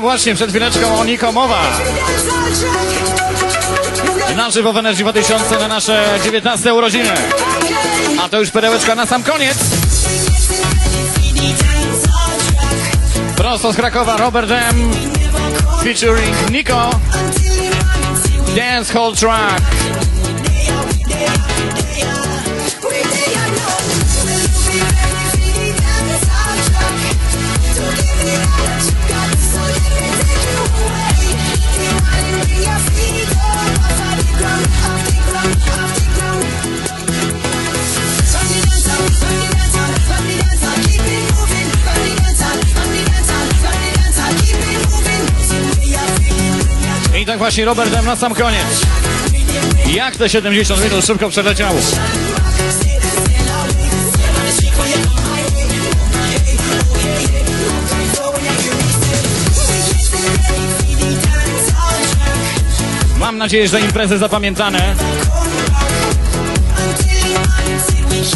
Właśnie, przed chwileczką o Niko mowa. Na żywo w Energy 2000 na nasze 19 urodziny. A to już perełeczka na sam koniec. Prosto z Krakowa Robert M. Featuring Nico. Dance Hall Track. Właśnie Robertem na sam koniec. Jak te 70 minut szybko przeleciało. Mam nadzieję, że imprezy zapamiętane.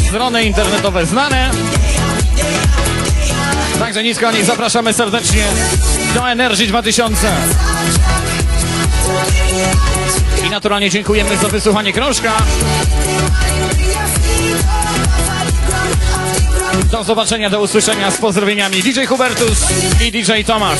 Strony internetowe znane. Także nisko nich zapraszamy serdecznie do Energy 2000. I naturalnie dziękujemy za wysłuchanie krążka. Do zobaczenia, do usłyszenia z pozdrowieniami DJ Hubertus i DJ Tomasz.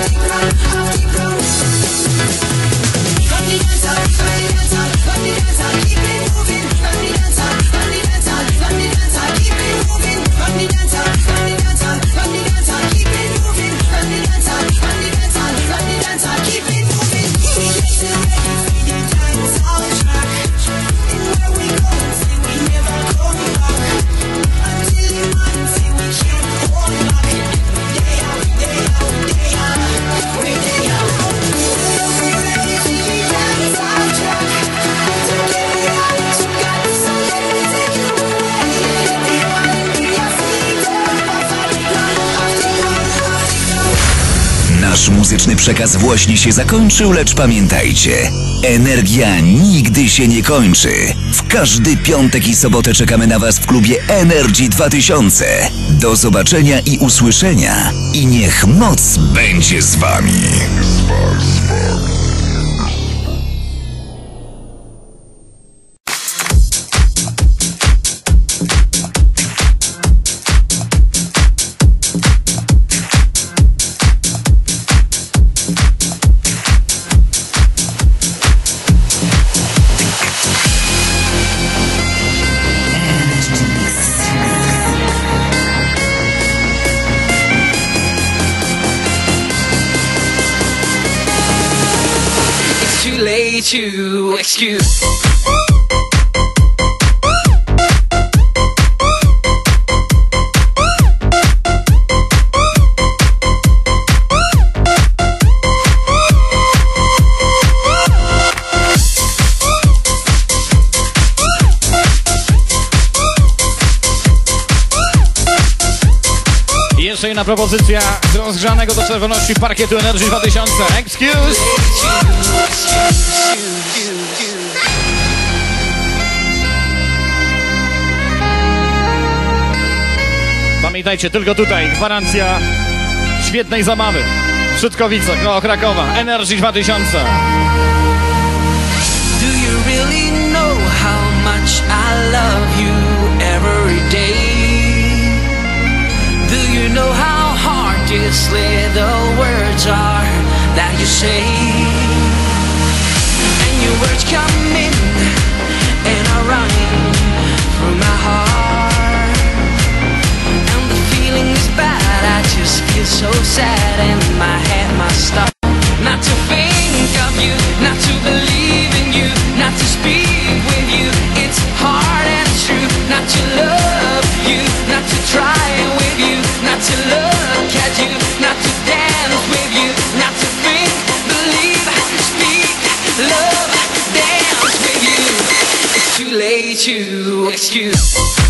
Nasz muzyczny przekaz właśnie się zakończył, lecz pamiętajcie, energia nigdy się nie kończy. W każdy piątek i sobotę czekamy na Was w klubie Energy 2000. Do zobaczenia i usłyszenia. I niech moc będzie z Wami. It's too late to excuse. Jeszcze jedna propozycja z rozgrzanego do czerwoności parkietu Energy 2000. Excuse! Pamiętajcie, tylko tutaj gwarancja świetnej zabawy. W Szydkowicach, koło Krakowa. Energy 2000. You say? And your words come in and are running through my heart. And the feeling is bad, I just feel so sad, late to excuse.